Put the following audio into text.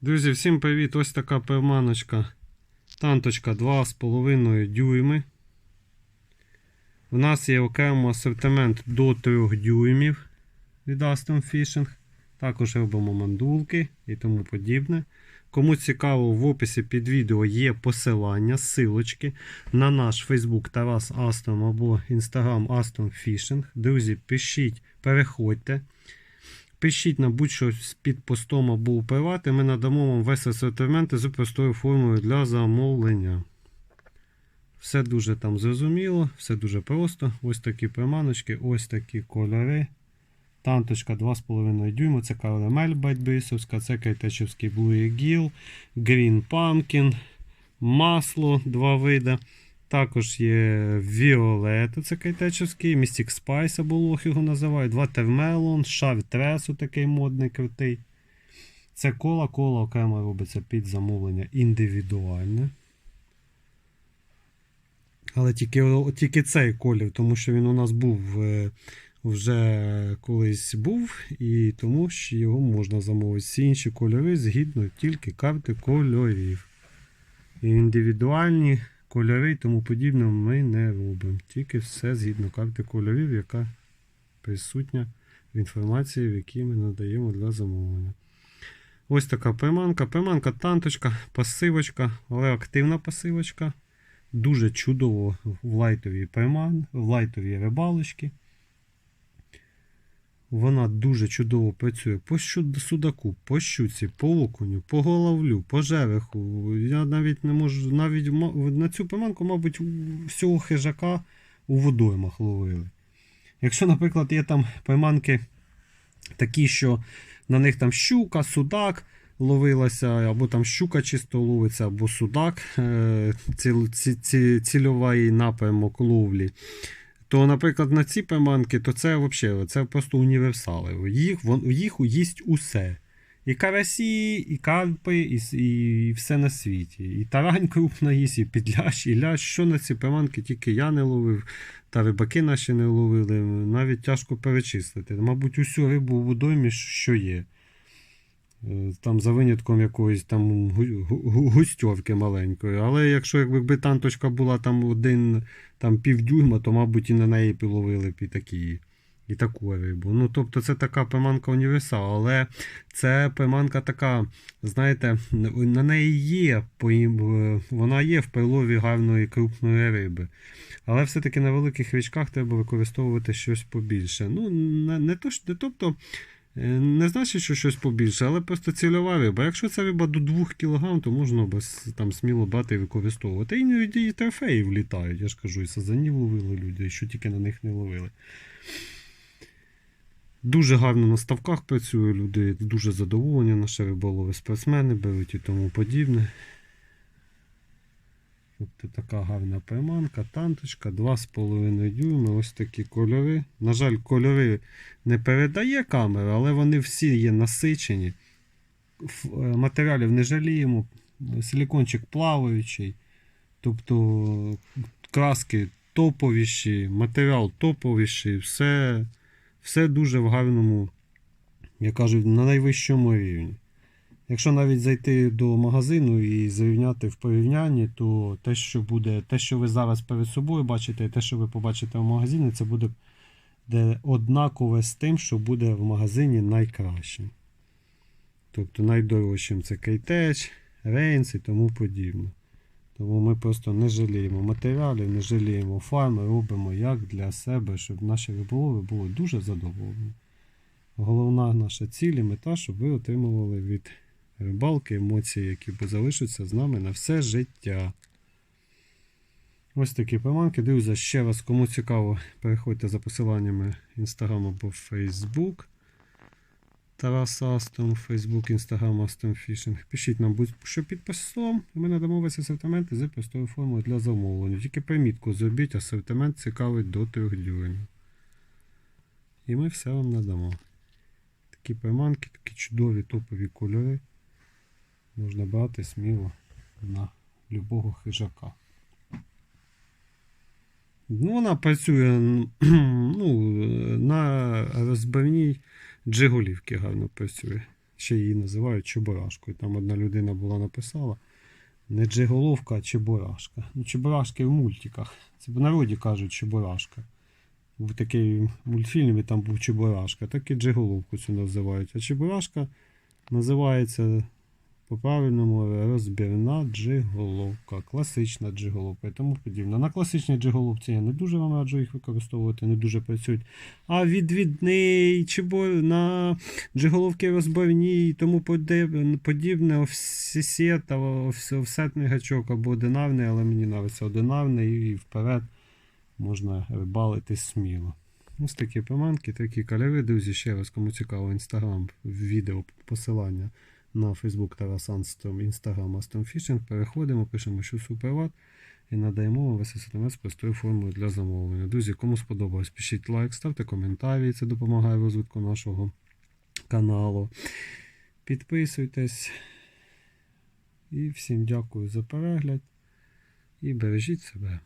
Друзі, всім привіт! Ось така приманочка. Танточка 2,5 дюйми. У нас є окремо асортимент до 3 дюймів від Aston Fishing. Також робимо мандулки і тому подібне. Кому цікаво, в описі під відео є посилання, ссылочки на наш Facebook Тарас Астон або Instagram Aston Fishing. Друзі, пишіть, переходьте. Пишіть на будь-що під постом або у привати, ми надамо вам весь асортимент з простою формою для замовлення. Все дуже там зрозуміло, все дуже просто. Ось такі приманочки, ось такі кольори. Танточка 2,5 дюйма, це карамель байтбрісовська, це кайтечівський Blue Eagle, Green Pumpkin, масло, два види. Також є Violet, це кайтечівський, Mystic Spice або лох його називають, Watermelon, Шар Тресу такий модний крутий. Це кола, кола окремо робиться під замовлення індивідуальне. Але тільки, тільки цей колір, тому що він у нас був е, вже колись був, і тому що його можна замовити. Всі інші кольори згідно тільки карти кольорів. Індивідуальні кольори і тому подібне ми не робимо. Тільки все згідно карти кольорів, яка присутня в інформації, в якій ми надаємо для замовлення. Ось така приманка. Приманка танточка, пасивочка, але активна пасивочка. Дуже чудово в лайтовій приман, в лайтовій рибалочки. Вона дуже чудово працює по судаку, по щуці, по окуню, по головлю, по жереху. Я навіть не можу, навіть на цю приманку, мабуть, всього хижака у водоймах ловили. Якщо, наприклад, є там приманки такі, що на них там щука, судак ловилася, або там щука чисто ловиться, або судак, е, ціл, ці, ці, цільовий напрямок ловлі. То, наприклад, на ці приманки, то це взагалі це просто універсали. Їх, вон, їх їсть усе. І карасі, і карпи, і, і все на світі. І тарань крупна їсть, і підлящ, і лящ. Що на ці приманки тільки я не ловив, та рибаки наші не ловили. Навіть тяжко перечислити. Мабуть, усю рибу у водоймі, що є. Там за винятком якоїсь там гу- гу- густьовки маленької. Але якщо якби танточка була там один там півдюйма, то, мабуть, і на неї половили б і такі. І таку рибу. Ну, тобто це така приманка універсал, але це приманка така, знаєте, на неї є, вона є в прилові гарної крупної риби. Але все-таки на великих річках треба використовувати щось побільше. Ну, не, не, то, не тобто, не значить, що щось побільше, але просто цільова риба. Якщо це риба до 2 кг, то можна без, там, сміло брати і використовувати. Іноді і трофеї влітають, я ж кажу, і сазанів ловили люди, і що тільки на них не ловили. Дуже гарно на ставках працює, люди дуже задоволені, наші риболови спортсмени беруть і тому подібне. Тобто така гарна приманка, танточка, 2,5 дюйми, ось такі кольори. На жаль, кольори не передає камера, але вони всі є насичені. Е, Матеріалів не жаліємо. Силікончик плаваючий. Тобто краски топовіші, матеріал топовіший, все, все дуже в гарному, я кажу, на найвищому рівні. Якщо навіть зайти до магазину і зрівняти в порівнянні, то те, що буде, те, що ви зараз перед собою бачите, і те, що ви побачите в магазині, це буде де однакове з тим, що буде в магазині найкращим. Тобто найдорожчим це Кейтеч, Рейнс і тому подібне. Тому ми просто не жаліємо матеріалів, не жаліємо фарми, робимо як для себе, щоб наші риболови були дуже задоволені. Головна наша ціль і мета, щоб ви отримували від рибалки емоції, які залишаться з нами на все життя. Ось такі приманки. Друзі, ще раз, кому цікаво, переходьте за посиланнями Instagram або Facebook. Тарас Астон, Facebook, Instagram Астон Фішинг. Пишіть нам будь-що під постом, ми надамо весь асортимент з простою формою для замовлення. Тільки примітку зробіть, асортимент цікавий до 3 дюймів. І ми все вам надамо. Такі приманки, такі чудові топові кольори. Можна брати сміло на любого хижака. Ну, вона працює ну, на розбивній джиголівки гарно працює. ще її називають чебурашкою. Там одна людина була написала. Не джиголовка, а чебурашка. Ну, чебурашки в мультиках. Це в народі кажуть чебурашка. Був такий мультфільм, і там був чебурашка. Так і джиголовку цю називають. А чебурашка називається по-правильному розбірна джиголовка, класична джиголовка і тому подібне. На класичній джиголовці я не дуже вам раджу їх використовувати, не дуже працюють. А відвідний чебо на джиголовки розборні і тому подібне, офсет, офсетний гачок або одинарний, але мені нравиться одинарний і вперед можна рибалити сміло. Ось такі приманки, такі кольори, друзі. Ще раз, кому цікаво, інстаграм, відео, посилання на Фейсбук Тарас Анстром, інстаграм Астом Фішинг. Переходимо, пишемо, що суперват і надаємо вам весь смс простою формою для замовлення. Друзі, кому сподобалось, пишіть лайк, ставте коментарі, це допомагає розвитку нашого каналу. Підписуйтесь. І всім дякую за перегляд. І бережіть себе.